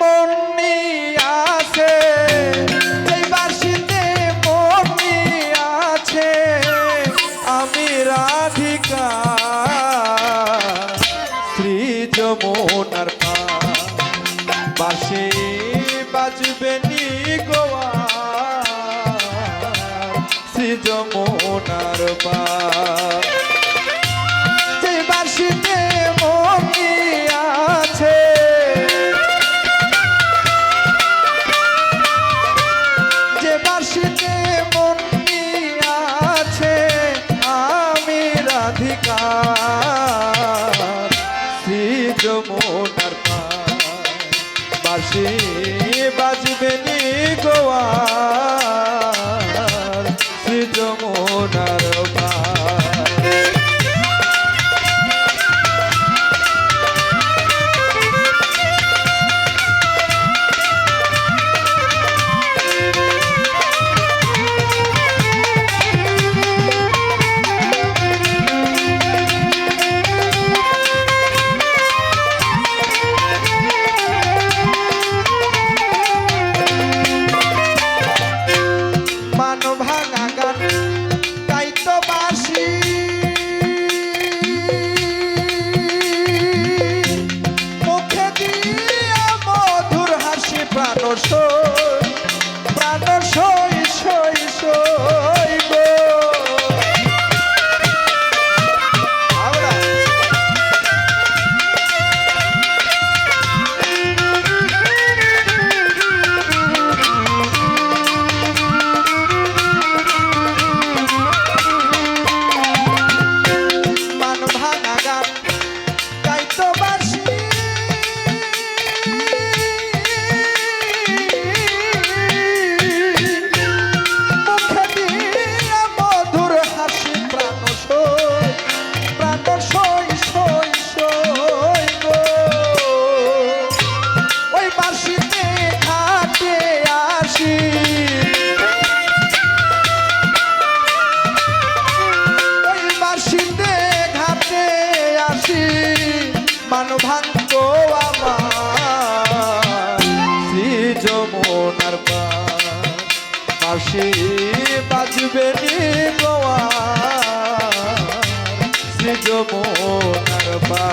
মনি আছে এই বাসিতে মনি আছে, আমি রাধিকা। শ্রী যমুনার পা বাসে বাজবে নি গোয়া শ্রী যমুনার পা। রাধিকা শ্রী যমুনার বাসি যমুনার পা।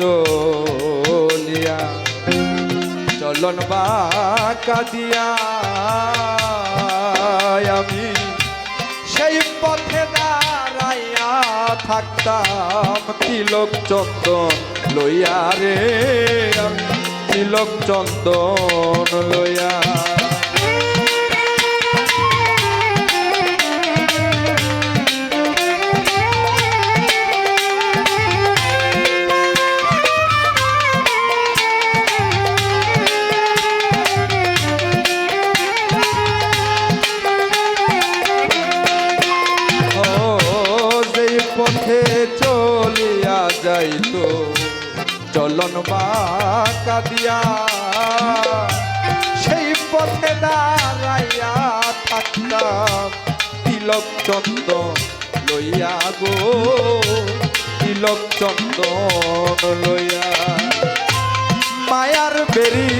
চলিয়া, চলন বা দিয়া আমি সেই পথে দাঁড়াইয়া থাকতাম। তিলক চন্দন লইয়া রে, আমি তিলক চন্দন লইয়া পথে চলিয়া যাইতো চলন বা কাদিয়া সেই পথে দাঁড়াইয়া থাকতাম। তিলক চন্দন লইয়া গো। তিলক চন্দন লইয়া। মায়ার বেরি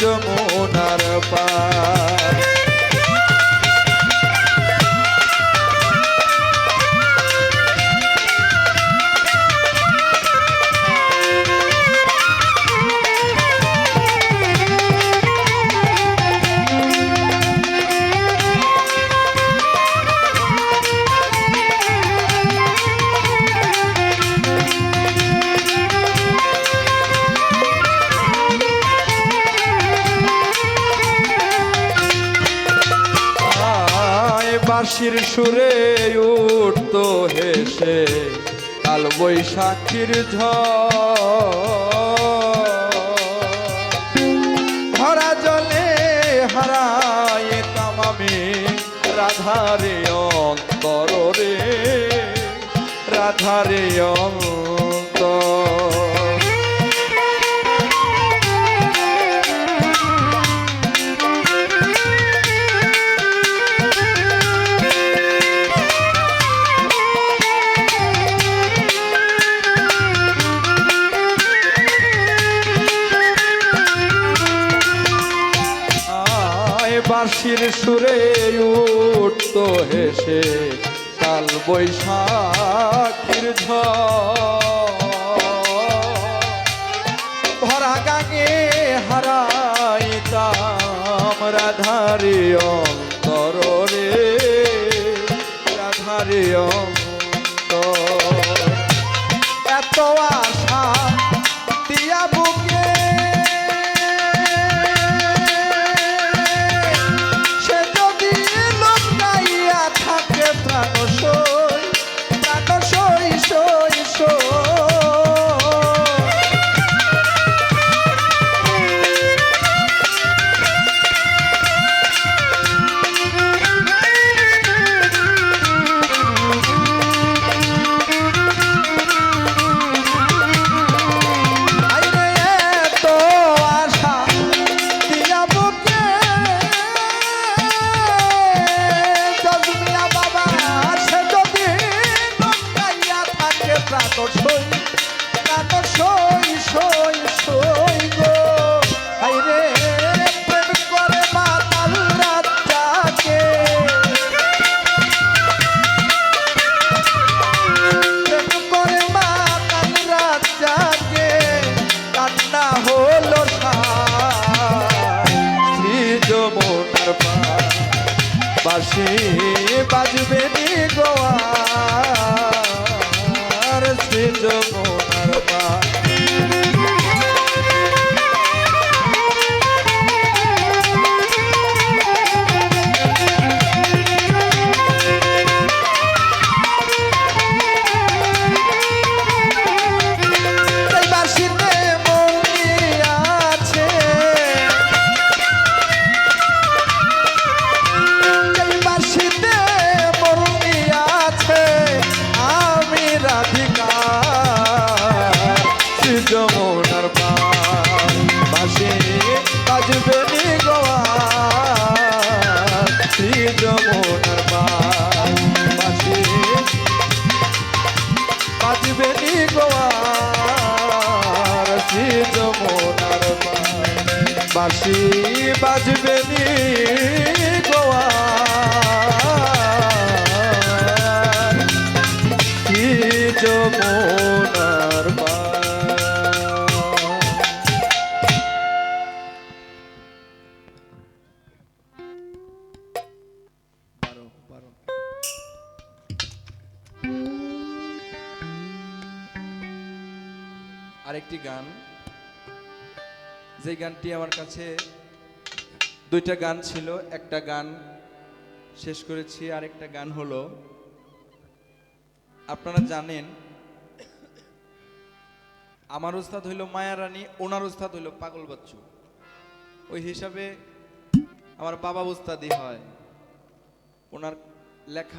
যমুনার পার বাঁশির সুরে উঠত হেসে, কাল বৈশাখীর ঝরা জলে হারায় তামামি রাধারে অন্তর রে রাধারে অন্তর আয় বাঁশির সুরে উঠত হেসে, কাল বৈশাখীর ভরা গাঙে হারাইতাম রাধারে অন্তর রে, রাধারে অন্তর। এত আশা দিয়া বুকে বাঁশি বাজবে নি গোয়ার শ্রী যমুনার আরেকটি গান। যে গানটি আমার কাছে দুইটা গান ছিল, একটা গান শেষ করেছি, আরেকটা গান হলো, আপনারা জানেন, আমার উস্তাদ হইল মায়া রানী, ওনার উস্তাদ হইল পাগল বাচ্চু। ওই হিসাবে আমার বাবা উস্তাদি হয়। ওনার লেখা